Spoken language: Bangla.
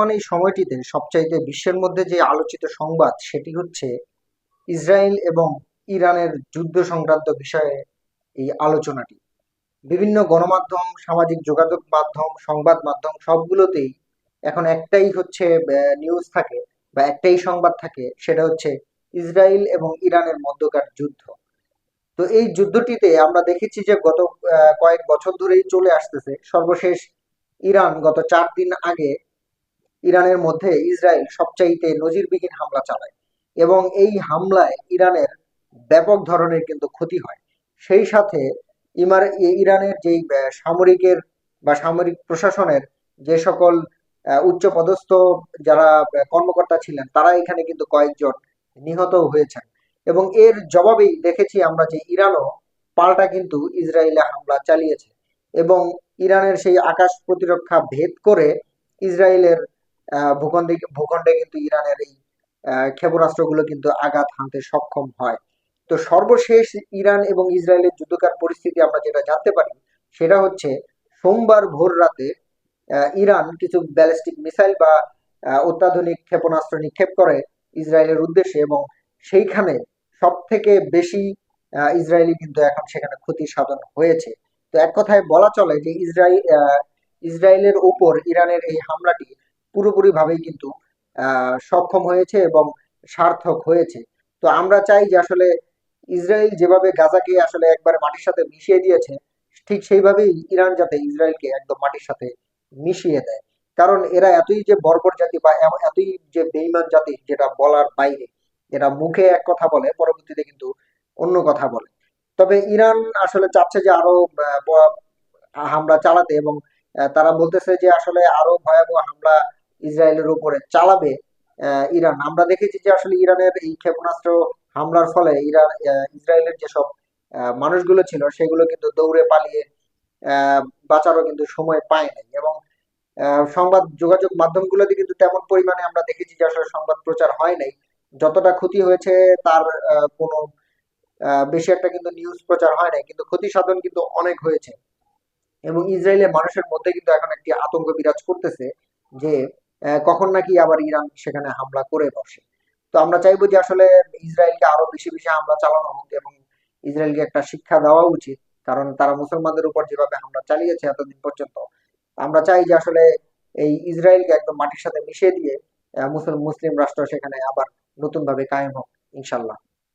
বর্তমান এই সময়টিতে সবচাইতে বিশ্বের মধ্যে যে আলোচিত সংবাদ সেটি হচ্ছে ইসরায়েল এবং ইরানের যুদ্ধ সংক্রান্ত বিষয়ে এই আলোচনাটি। বিভিন্ন গণমাধ্যম, সামাজিক যোগাযোগ মাধ্যম, সংবাদ মাধ্যম সবগুলোতেই এখন একটাই হচ্ছে নিউজ থাকে বা একটাই সংবাদ থাকে, সেটা হচ্ছে ইসরায়েল এবং ইরানের মধ্যকার যুদ্ধ। তো এই যুদ্ধটিতে আমরা দেখেছি যে গত কয়েক বছর ধরেই চলে আসতেছে। সর্বশেষ ইরান গত চার দিন আগে ইরানের মধ্যে ইসরায়েল সবচাইতে নজিরবিহীন হামলা চালায় এবং এই হামলায় ইরানের ব্যাপক ধরনের কিন্তু ক্ষতি হয়। সেই সাথে ইমার ইরানের যেই সামরিকের বা সামরিক প্রশাসনের যে সকল আহ, উচ্চপদস্থ যারা কর্মকর্তা ছিলেন তারা এখানে কিন্তু কয়েকজন নিহত হয়েছেন। এবং এর জবাবেই দেখেছি আমরা যে ইরানও পাল্টা কিন্তু ইসরায়েলে হামলা চালিয়েছে এবং ইরানের সেই আকাশ প্রতিরক্ষা ভেদ করে ইসরায়েলের ভূখণ্ডে ভূখণ্ডে কিন্তু ইরানের এই ক্ষেপণাস্ত্রগুলো কিন্তু আঘাত হানতে সক্ষম হয়। তো সর্বশেষ ইরান এবং ইসরায়েলের যুদ্ধকার পরিস্থিতি আমরা যেটা জানতে পারি, সেটা হচ্ছে সোমবার ভোর রাতে ইরান কিছু ব্যালিস্টিক মিসাইল বা অত্যাধুনিক ক্ষেপণাস্ত্র নিক্ষেপ করে ইসরায়েলের উদ্দেশ্যে এবং সেইখানে সব থেকে বেশি ইসরায়েলি কিন্তু এখন সেখানে ক্ষতি সাধন হয়েছে। তো এক কথায় বলা চলে যে ইসরায়েল ইসরায়েলের উপর ইরানের এই হামলাটি পুরোপুরি ভাবেই কিন্তু সক্ষম হয়েছে এবং সার্থক হয়েছে। তো আমরা চাই যে আসলে ইসরায়েল যেভাবে গাজাকে আসলে একবার মাটির সাথে মিশিয়ে দিয়েছে, ঠিক সেইভাবেই ইরান যাতে ইসরায়েলকে একদম মাটির সাথে মিশিয়ে দেয়। কারণ এরা এতই যে বর্বর জাতি বা এতই যে বেইমান জাতি যেটা বলার বাইরে, এরা মুখে এক কথা বলে, পরবর্তীতে কিন্তু অন্য কথা বলে। তবে ইরান আসলে চাচ্ছে যে আরও হামলা চালাতে এবং তারা বলতেছে যে আসলে আরও ভয়াবহ হামলা ইসরায়েলের উপরে চালাবে ইরান। আমরা দেখেছি যে আসলে ইরানের এই ক্ষেপণাস্ত্র হামলার ফলে ইরান ইসরায়েলের যেসব মানুষগুলো ছিল, সেগুলো কিন্তু দৌড়ে পালিয়ে বাঁচারও কিন্তু সময় পায় নাই। এবং সংবাদ যোগাযোগ মাধ্যমগুলোতে কিন্তু তেমন পরিমাণে আমরা দেখেছি যে আসলে সংবাদ প্রচার হয় নাই। যতটা ক্ষতি হয়েছে তার কোনো বেশি একটা কিন্তু নিউজ প্রচার হয় নাই। কিন্তু ক্ষতি সাধন কিন্তু অনেক হয়েছে। এবং ইসরায়েলের মানুষের মধ্যে কিন্তু এখন একটি আতঙ্ক বিরাজ করতেছে যে কখন নাকি আবার ইরান সেখানে হামলা করে বসে। তো আমরা চাইব যে আসলে ইসরায়েলকে আরও বেশি বেশি হামলা চালানো হোক এবং ইসরায়েলকে একটা শিক্ষা দেওয়া উচিত। কারণ তারা মুসলমানদের উপর যেভাবে হামলা চালিয়েছে এতদিন পর্যন্ত, আমরা চাই যে আসলে এই ইসরায়েলকে একদম মাটির সাথে মিশিয়ে দিয়ে মুসলিম রাষ্ট্র সেখানে আবার নতুন ভাবে কায়েম হোক, ইনশাল্লাহ।